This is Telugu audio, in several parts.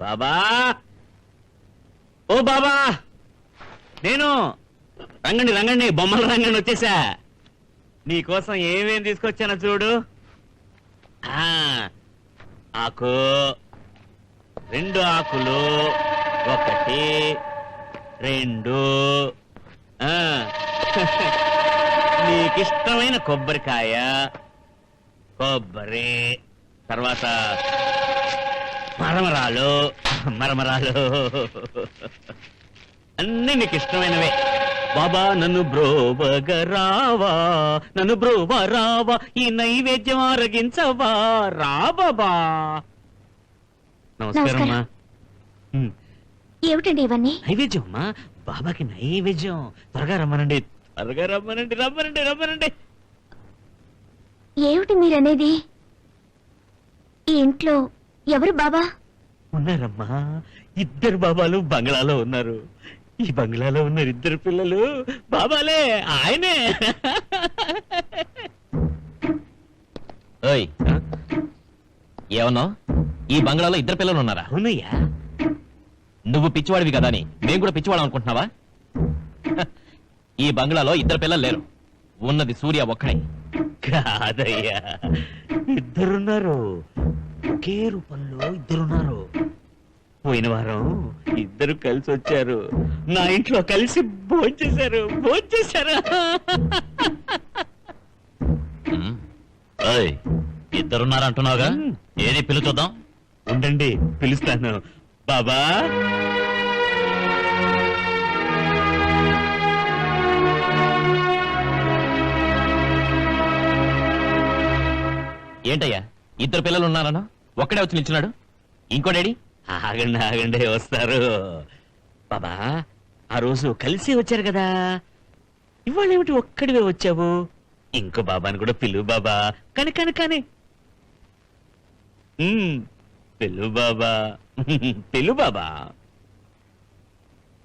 బాబా! ఓ బాబా! నేను రంగండి రంగండి బొమ్మల రంగండి వచ్చేసా. నీకోసం ఏమేం తీసుకొచ్చానో చూడు. ఆ, ఆకు రెండు ఆకులు ఒకటి రెండు ఆ, నీకిష్టమైన కొబ్బరికాయ కొబ్బరి తర్వాత మరమరాలు మరమరాలు. అన్ని నీకు ఇష్టమైనవే. బాబా నన్ను బ్రోవగరావా నన్ను బ్రోవ రావా ఈ నైవేద్యం ఆరగించవా. రా బాబా. ఉమ్, ఏమిటండి ఇవన్నీ? నైవేద్యం అమ్మా. బాబాకి నైవేద్యం. త్వరగా రమ్మనండి. త్వరగా రమ్మనండి రమ్మనండి రమ్మనండి. ఏమిటి మీరనేది? ఈ ఇంట్లో ఎవరు బాబా ఉన్నారమ్మా. ఇద్దరు బాబాలు బంగ్లాలో ఉన్నారు. ఈ బంగ్లాలో ఉన్నారు ఇద్దరు పిల్లలు. బాబాలే ఆయనే. ఓయ్ ఏమన్నావు? ఈ బంగ్లాలో ఇద్దరు పిల్లలు ఉన్నారా? అవునయ్యా నువ్వు పిచ్చివాడివి కదా అని మేము కూడా పిచ్చివాడు అనుకుంటున్నావా? ఈ బంగ్లాలో ఇద్దరు పిల్లలు లేరు. ఉన్నది సూర్య ఒక్కడే. కాదయ్యా. ఇద్దరున్నారు. ఒకే రూపంలో ఇద్దరున్నారు. పోయిన వారం ఇద్దరు కలిసి వచ్చారు. నా ఇంట్లో కలిసి భోంచేశారు భోంచేశారు ఉమ్. ఓయ్ ఇద్దరున్నారా అంటున్నావుగా ఏది పిలు చూద్దాం? ఉండండి పిలుస్తాను. బాబా! ఏంటయ్యా? ఇద్దరు పిల్లలు ఉన్నారనా? ఒక్కడే వచ్చి నిల్చున్నాడు. ఇంకోడేడి ఆగండి ఆగండి వస్తారు. బాబా ఆ రోజు కలిసి వచ్చారు కదా. ఇవాళ ఏమిటి ఒక్కడివే వచ్చావు? ఇంకో బాబాని కూడా పిలువు బాబా. కాని కాని కాని. పిలువు బాబా. పిలువు బాబా.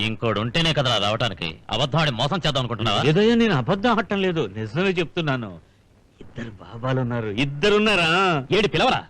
ఇంకోడు ఉంటేనే కదా రావటానికి. అబద్ధం మోసం చేద్దాం అనుకుంటున్నావా? ఏదో నేను అబద్ధం ఆడటం లేదు. నిజమే చెప్తున్నాను. ఇద్దరు బాబాలు ఉన్నారు ఇద్దరున్నారా? ఏడి పిలవరా?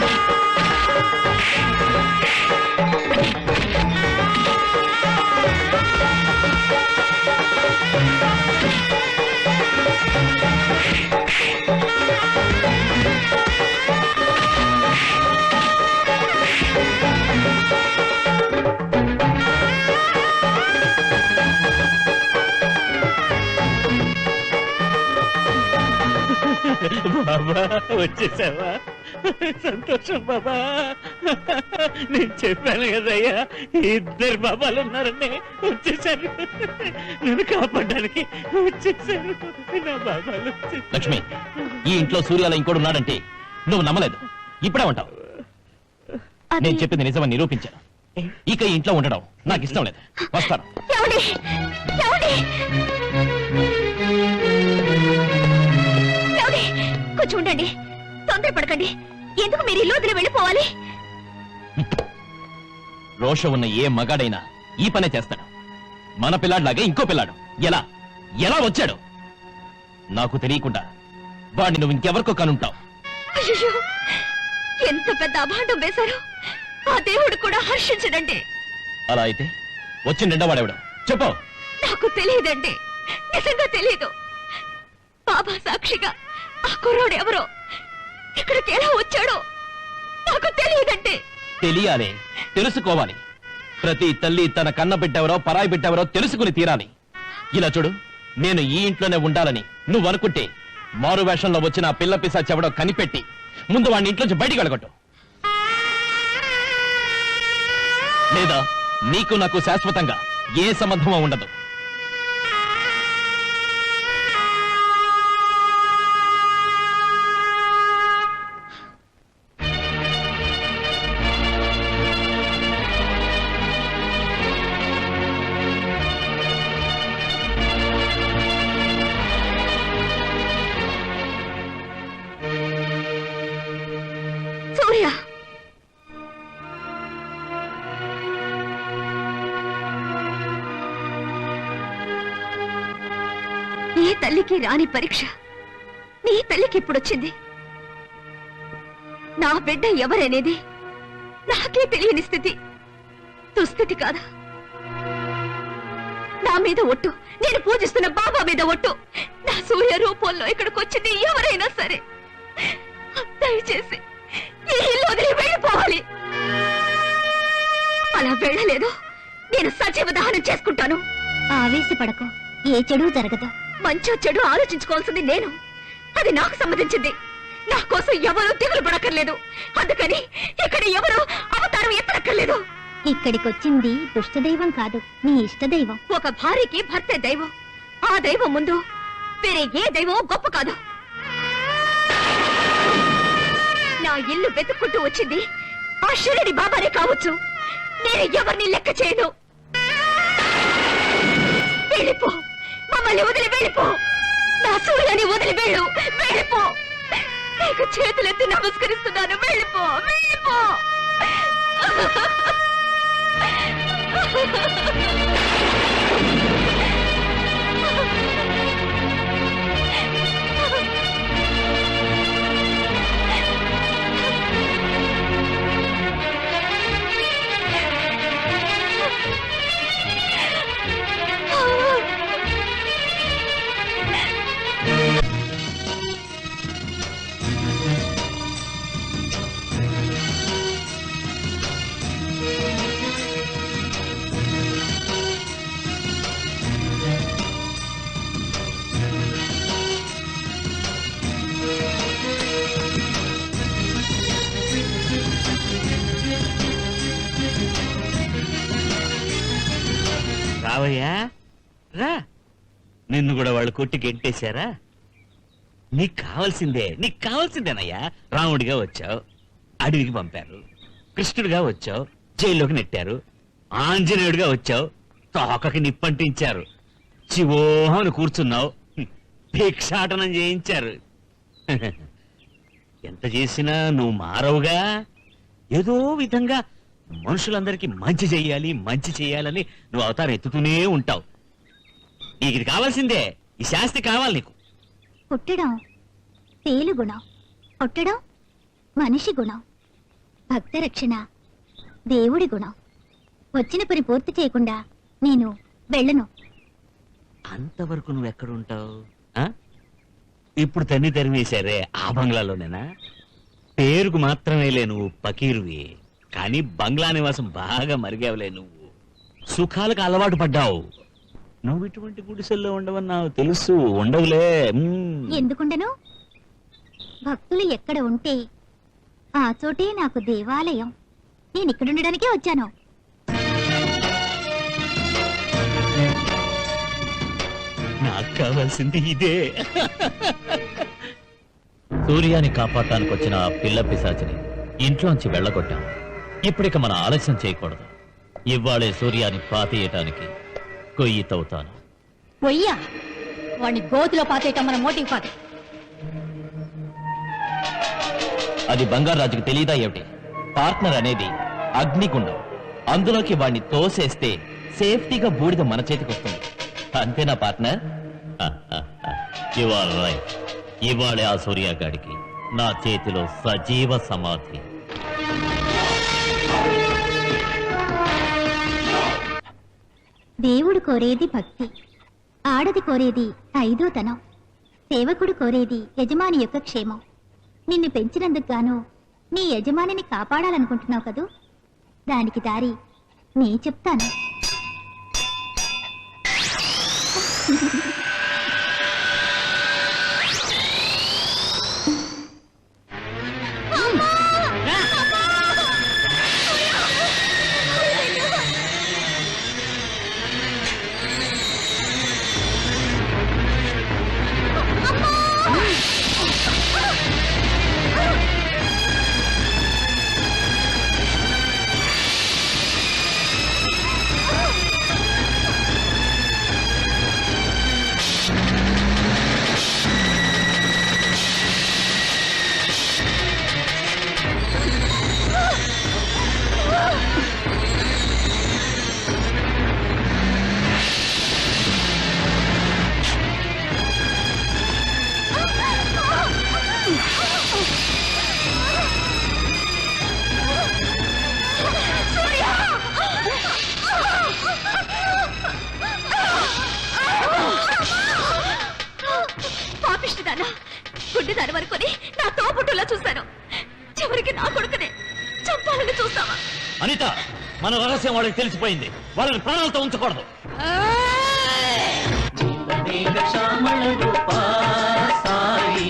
ఇద్దరు వచ్చేసావా సంతోషం బాబా. నేను చెప్పాను కదయ్యా ఇద్దరు బాబాలు ఉన్నారని వచ్చేసారు. నన్ను కాపాడడానికి వచ్చేసారు. నా బాబాలు. లక్ష్మి ఈ ఇంట్లో సూర్యాల ఇంకోడు ఉన్నాడంటే నువ్వు నమ్మలేదు. ఇప్పుడే ఉంటావు. నేను చెప్పింది నిజమని నిరూపించాను ఇక ఈ ఇంట్లో ఉండడం నాకు ఇష్టం లేదు. వస్తాను. కొంచెం ఉండండి. తొందరపడకండి ఎందుకు మీరు ఇల్లు వదిలి వెళ్ళిపోవాలి? రోషం ఉన్న ఏ మగాడైనా ఈ పనే చేస్తాడు. మన పిల్లాడిలాగే ఇంకో పిల్లాడు. ఎలా? ఎలా వచ్చాడు? నాకు తెలియకుండా వాడిని నువ్వు ఇంకెవరికో కనుంటావు. ఎంత పెద్ద అభాండం వేశారు. ఆ దేవుడు కూడా హర్షించడండి అలా అయితే వచ్చిన రెండో వాడేవాడు చెప్పు. నాకు తెలియదండి. నిజంగా తెలియదు. బాబా సాక్షిగా ఆ కుర్రోడు ఎవరో? ఇక్కడికి ఎలా వచ్చాడో నాకు తెలియదంటే తెలియాలి. తెలుసుకోవాలి. ప్రతి తల్లి తన కన్న బిడ్డెవరో పరాయి బిడ్డెవరో తెలుసుకుని తీరాలి. ఇలా చూడు నేను ఈ ఇంట్లోనే ఉండాలని నువ్వు అనుకుంటే మారు వేషంలో వచ్చిన ఆ పిల్ల పిసా చెవడో కనిపెట్టి ముందు వాడిని ఇంట్లోంచి బయటికి వెళ్ళగొట్టు. లేదా నీకు నాకు శాశ్వతంగా ఏ సంబంధమో ఉండదు. తల్లికి రాని పరీక్ష. నీ తల్లికి ఇప్పుడొచ్చింది. నా బిడ్డ ఎవరనేది నాకే తెలియని స్థితి. దుస్థితి కాదా? నా మీద ఒట్టు. నేను పూజిస్తున్న బాబా మీద ఒట్టు. నా సూర్య రూపంలో ఇక్కడికి వచ్చింది ఎవరైనా సరే. దయచేసి ఈ ఇల్లు వదిలి వెళ్ళిపోవాలి. అలా వెళ్ళలేదు నేను సజీవ దహనం చేసుకుంటాను. ఆవేశపడకు. ఏ చెడు జరగదు. మంచో చెడు ఆలోచించుకోవాల్సింది నేను. అది నాకు సంబంధించింది. నా కోసం ఎవరు దిగులు పడక్కర్లేదు. అందుకని ఇక్కడ ఎవరు అవతారం ఎత్తనక్కర్లేదు. ఇక్కడికొచ్చింది దుష్టదైవం కాదు నీ ఇష్టదైవం. ఒక భార్యకి భర్తే దైవం. ఆ దైవం ముందు వేరే ఏ దైవం గొప్ప కాదు. నా ఇల్లు వెతుక్కుంటూ వచ్చింది. ఆ షిరిడి బాబానే కావచ్చు. నేను ఎవరిని లెక్క చేయను. వెళ్ళిపో. మమ్మల్ని వదిలి వెళ్ళిపో. నా సూర్యని వదిలి వెళ్ళు. వెళ్ళిపో. నీకు చేతులెత్తి నమస్కరిస్తున్నాను. వెళ్ళిపో. వెళ్ళిపో. నిన్ను కూడా వాళ్ళు కొట్టి గెంటేశారా? నీకు కావాల్సిందే నీకు కావాల్సిందేనయ్యా. రాముడిగా వచ్చావు అడవికి పంపారు కృష్ణుడిగా వచ్చావు జైల్లోకి నెట్టారు ఆంజనేయుడిగా వచ్చావు తోకకి నిప్పంటించారు చివోహను కూర్చున్నావు భిక్షాటనం చేయించారు. ఎంత చేసినా నువ్వు మారవుగా? ఏదో విధంగా మనుషులందరికీ మంచి చెయ్యాలి మంచి చెయ్యాలని నువ్వు అవతారం ఎత్తుతూనే ఉంటావు. ఇది కావాల్సిందే. ఈ శాస్తి కావాలి నీకు. పుట్టడం తేలు గుణం. పుట్టడం మనిషి గుణం. భక్త రక్షణ దేవుడి గుణం. వచ్చిన పని పూర్తి చేయకుండా నేను వెళ్ళను. అంతవరకు నువ్వు ఎక్కడుంటావు? ఆ? ఇప్పుడు తన్ని తరిమేశారే ఆ బంగ్లాలోనేనా? పేరుకు మాత్రమేలే నువ్వు పకీరువి. కానీ బంగ్లా నివాసం బాగా మరిగావులే నువ్వు. సుఖాలకు అలవాటు పడ్డావు. నువ్వు ఇటువంటి గుడిసెల్లో ఉండవని నాకు తెలుసు. ఉండవులే. ఎందుకుండను? భక్తులు ఎక్కడ ఉంటే ఆ చోటే నాకు దేవాలయం. నేను ఇక్కడుండడానికే వచ్చాను. నాకు కావాల్సింది ఇదే. సూర్యాన్ని కాపాడటానికి వచ్చిన ఆ పిల్ల పిశాచిని ఇంట్లోంచి వెళ్ళగొట్టాం. ఇప్పుడిక మన ఆలస్యం చేయకూడదు. ఇవాళే సూర్యాన్ని పాతేయటానికి కొయ్యి? తవ్వుతాను పొయ్యా వాడిని గోతిలో పాతేయటం మన మోటివ్ కాదు. అది బంగారాజుకు తెలియదా ఏమిటి? పార్ట్నర్ అనేది అగ్నిగుండం. అందులోకి వాణ్ణి తోసేస్తే సేఫ్టీగా బూడిద మన చేతికి వస్తుంది. అంతేనా పార్ట్నర్? ఇవాళ రైట్ ఇవాళే ఆ సూర్యగాడికి నా చేతిలో సజీవ సమాధి. దేవుడు కోరేది భక్తి. ఆడది కోరేది ఐదోతనం. సేవకుడు కోరేది యజమాని యొక్క క్షేమం. నిన్ను పెంచినందుకు గాను నీ యజమానిని కాపాడాలనుకుంటున్నావు కదూ? దానికి దారి నీ చెప్తాను. మొండి దాని వరకుని నా తోపుట్టులా చూశాను. చివరికి నా కొడుకునే చంపాలని చూస్తావా? అనిత మన రహస్యం వాళ్ళకి తెలిసిపోయింది. వాళ్ళని ప్రాణాలతో ఉంచకూడదు. Sai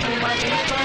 Thank you.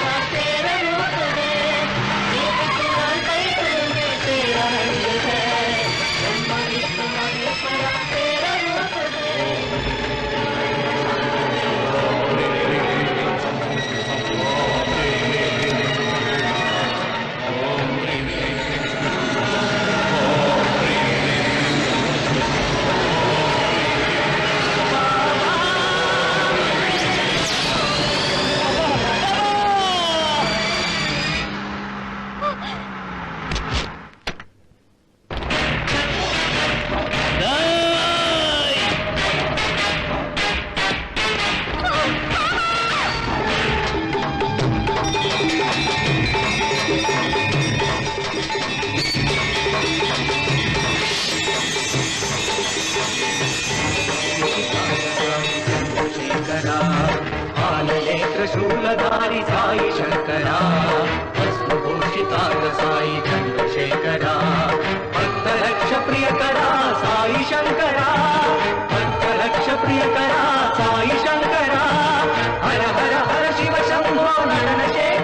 సాయి చంద్రశేఖర భక్తరక్ష ప్రియకర సాయి శంకర భక్తరక్ష ప్రియకర సాయి శంకర హర హర హర శివ శంభో నటన శేఖర శిరడివాస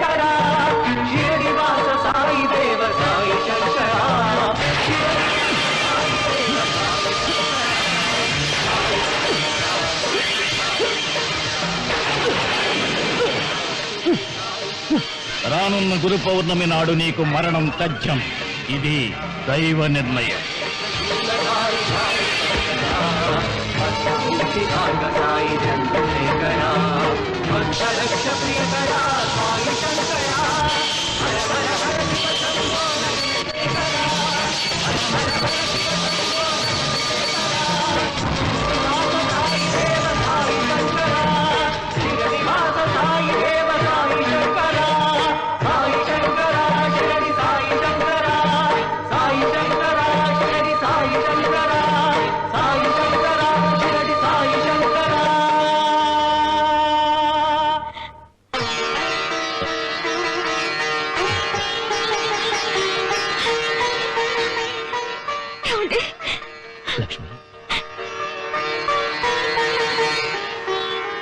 రానున్న గురు పౌర్ణమి నాడు నీకు మరణం తథ్యం. ఇది దైవ నిర్ణయం. భూషితాంగ సాయి చంద్రశేఖర